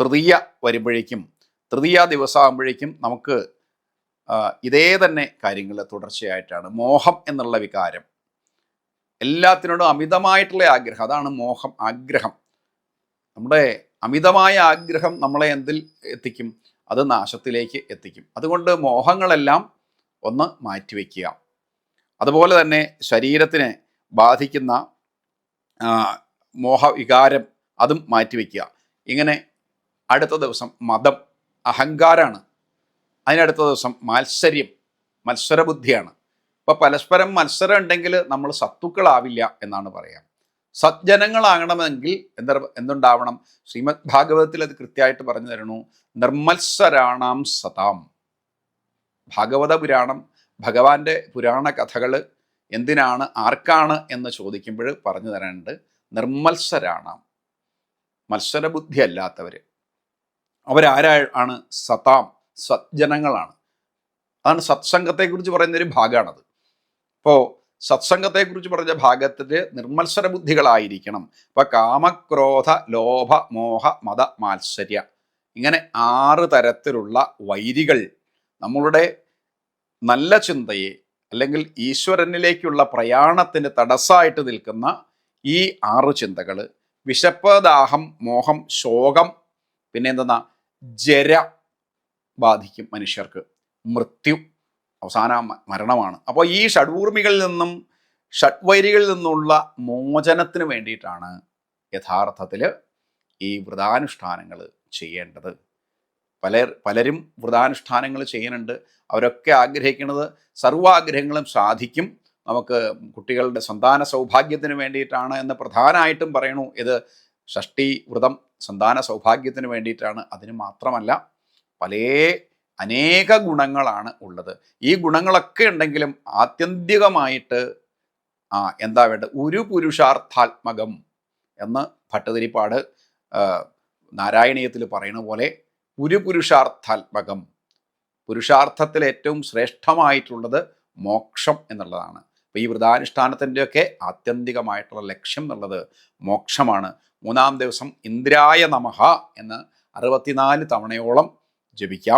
തൃതീയ വരുമ്പോഴേക്കും തൃതീയ ദിവസമാകുമ്പോഴേക്കും നമുക്ക് ഇതേ തന്നെ കാര്യങ്ങൾ തുടർച്ചയായിട്ടാണ്. മോഹം എന്നുള്ള വികാരം. എല്ലാത്തിനോടും അമിതമായിട്ടുള്ള ആഗ്രഹം. അതാണ് മോഹം ആഗ്രഹം. നമ്മുടെ അമിതമായ ആഗ്രഹം നമ്മളെ എന്തിൽ എത്തിക്കും? അത് നാശത്തിലേക്ക് എത്തിക്കും. അതുകൊണ്ട് മോഹങ്ങളെല്ലാം ഒന്ന് മാറ്റിവെക്കുക. അതുപോലെ തന്നെ ശരീരത്തിനെ ബാധിക്കുന്ന മോഹവികാരം അതും മാറ്റിവെക്കുക. ഇങ്ങനെ അടുത്ത ദിവസം മതം അഹങ്കാരാണ്. അതിനടുത്ത ദിവസം മാത്സര്യം മത്സരബുദ്ധിയാണ്. അപ്പോൾ പരസ്പരം മത്സരം ഉണ്ടെങ്കിൽ നമ്മൾ സത്തുക്കളാവില്ല എന്നാണ് പറയാം. സജ്ജനങ്ങളാകണമെങ്കിൽ എന്താ എന്തുണ്ടാവണം? ശ്രീമദ് ഭാഗവതത്തിൽ അത് കൃത്യമായിട്ട് പറഞ്ഞു തരണു നിർമ്മത്സരാണാം സതാം. ഭാഗവത പുരാണം ഭഗവാന്റെ പുരാണ കഥകൾ എന്തിനാണ് ആർക്കാണ് എന്ന് ചോദിക്കുമ്പോൾ പറഞ്ഞു തരാനുണ്ട് നിർമ്മത്സരാണാം മത്സരബുദ്ധി അല്ലാത്തവർ അവരാരാ ആണ്? സതാം. സജ്ജനങ്ങളാണ്. അതാണ് സത്സംഗത്തെക്കുറിച്ച് പറയുന്ന ഒരു ഭാഗമാണത്. ഇപ്പോൾ സത്സംഗത്തെക്കുറിച്ച് പറഞ്ഞ ഭാഗത്തിൽ നിർമ്മത്സര ബുദ്ധികളായിരിക്കണം അപ്പം കാമക്രോധ ലോഭ മോഹ മത മാത്സര്യ. ഇങ്ങനെ ആറ് തരത്തിലുള്ള വൈരികൾ നമ്മളുടെ നല്ല ചിന്തയെ അല്ലെങ്കിൽ ഈശ്വരനിലേക്കുള്ള പ്രയാണത്തിന് തടസ്സമായിട്ട് നിൽക്കുന്ന ഈ ആറ് ചിന്തകൾ വിശപ്പ് ദാഹം മോഹം ശോകം പിന്നെ എന്തെന്നാ ജര ബാധിക്കും മനുഷ്യർക്ക്. മൃത്യു അവസാന മരണമാണ്. അപ്പോൾ ഈ ഷഡ്ഭൂർമികളിൽ നിന്നും ഷഡ്വൈരികളിൽ നിന്നുള്ള മോചനത്തിന് വേണ്ടിയിട്ടാണ് യഥാർത്ഥത്തിൽ ഈ വ്രതാനുഷ്ഠാനങ്ങൾ ചെയ്യേണ്ടത്. പല പലരും വ്രതാനുഷ്ഠാനങ്ങൾ ചെയ്യുന്നുണ്ട്. അവരൊക്കെ ആഗ്രഹിക്കുന്നത് സർവാഗ്രഹങ്ങളും സാധിക്കും. നമുക്ക് കുട്ടികളുടെ സന്താന സൗഭാഗ്യത്തിന് വേണ്ടിയിട്ടാണ് എന്ന് പ്രധാനമായിട്ടും പറയണു. ഇത് ഷഷ്ടി വ്രതം സന്താന സൗഭാഗ്യത്തിന് വേണ്ടിയിട്ടാണ്. അതിന് മാത്രമല്ല പല അനേക ഗുണങ്ങളാണ് ഉള്ളത്. ഈ ഗുണങ്ങളൊക്കെ ഉണ്ടെങ്കിലും ആത്യന്തികമായിട്ട് ആ എന്താ വേണ്ടത്? ഒരു പുരുഷാർത്ഥാത്മകം എന്ന് ഭട്ടതിരിപ്പാട് നാരായണീയത്തിൽ പറയുന്ന പോലെ ഒരു പുരുഷാർത്ഥാത്മകം പുരുഷാർത്ഥത്തിൽ ഏറ്റവും ശ്രേഷ്ഠമായിട്ടുള്ളത് മോക്ഷം എന്നുള്ളതാണ്. അപ്പോൾ ഈ വ്രതാനുഷ്ഠാനത്തിന്റെയൊക്കെ ആത്യന്തികമായിട്ടുള്ള ലക്ഷ്യം എന്നുള്ളത് മോക്ഷമാണ്. മൂന്നാം ദിവസം ഇന്ദ്രായ നമഹ എന്ന് അറുപത്തിനാല് തവണയോളം ജപിക്കാം.